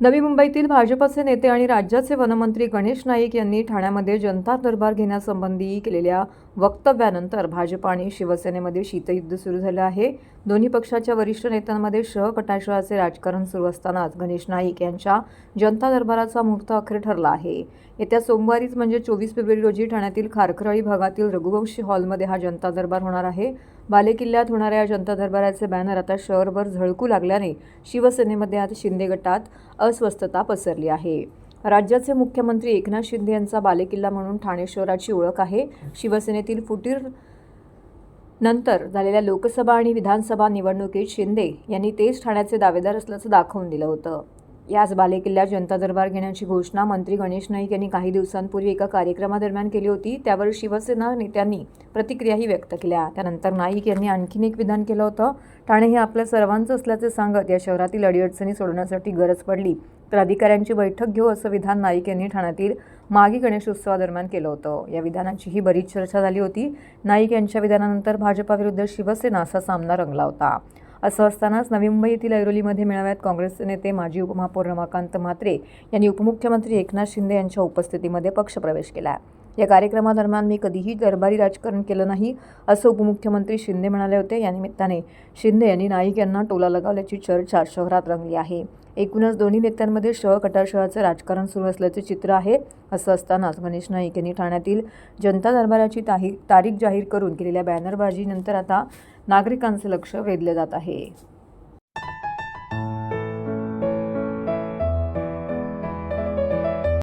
नवी मुंबईतील भाजपचे नेते आणि राज्याचे वनमंत्री गणेश नाईक यांनी ठाण्यामध्ये जनता दरबार घेण्यासंबंधी केलेल्या वक्तव्यानंतर भाजप आणि शिवसेनेमध्ये शीतयुद्ध सुरू झालं आहे. दोन्ही पक्षाच्या वरिष्ठ नेत्यांमध्ये शहकटाक्षाचे राजकारण सुरू असतानाच गणेश नाईक यांच्या जनता दरबाराचा मुहूर्त अखेर ठरला आहे. येत्या सोमवारीच म्हणजे चोवीस फेब्रुवारी रोजी ठाण्यातील खारखरळी भागातील रघुवंशी हॉलमध्ये हा जनता दरबार होणार आहे. बालेकिल्ल्यात होणाऱ्या या जनता दरबाराचे बॅनर आता शहरभर झळकू लागल्याने शिवसेनेमध्ये आता शिंदे गटात अस्वस्थता पसरली आहे. राज्याचे मुख्यमंत्री एकनाथ शिंदे यांचा बालेकिल्ला म्हणून ठाणे शहराची ओळख आहे. शिवसेनेतील फुटीर नंतर झालेल्या लोकसभा आणि विधानसभा निवडणुकीत शिंदे यांनी तेच ठाण्याचे दावेदार असल्याचं दाखवून दिलं होतं. याच बालेकिल्ल्यात जनता दरबार घेण्याची घोषणा मंत्री गणेश नाईक यांनी काही दिवसांपूर्वी एका कार्यक्रमादरम्यान केली होती. त्यावर शिवसेना नेत्यांनी प्रतिक्रियाही व्यक्त केल्या. त्यानंतर नाईक यांनी आणखीन एक विधान केलं होतं. ठाणे हे आपल्या सर्वांचं असल्याचे सांगत या शहरातील अडीअडचणी सोडवण्यासाठी गरज पडली. तर अधिकाऱ्यांची बैठक घेऊ असं विधान नाईक यांनी ठाण्यातील मागी गणेशोत्सवादरम्यान केलं होतं. या विधानाचीही बरीच चर्चा झाली होती. नाईक यांच्या विधानानंतर भाजपाविरुद्ध शिवसेना असा सामना रंगला होता. असं असतानाच नवी मुंबई येथील ऐरोलीमध्ये मेळाव्यात काँग्रेसचे नेते माजी उपमहापौर रमाकांत म्हात्रे यांनी उपमुख्यमंत्री एकनाथ शिंदे यांच्या उपस्थितीमध्ये पक्षप्रवेश केला. आहे या कार्यक्रमादरम्यान मी कधीही दरबारी राजकारण केलं नाही असं उपमुख्यमंत्री शिंदे म्हणाले होते. या निमित्ताने शिंदे यांनी नाईक यांना टोला लगावल्याची चर्चा शहरात रंगली आहे. एकूणच दोन्ही नेत्यांमध्ये शह कटारशहाचं राजकारण सुरू असल्याचे चित्र आहे असं असतानाच गणेश नाईक यांनी ठाण्यातील जनता दरबाराची ताही तारीख जाहीर करून केलेल्या बॅनरबाजीनंतर आता नागरिकांचे लक्ष वेधले जात आहे.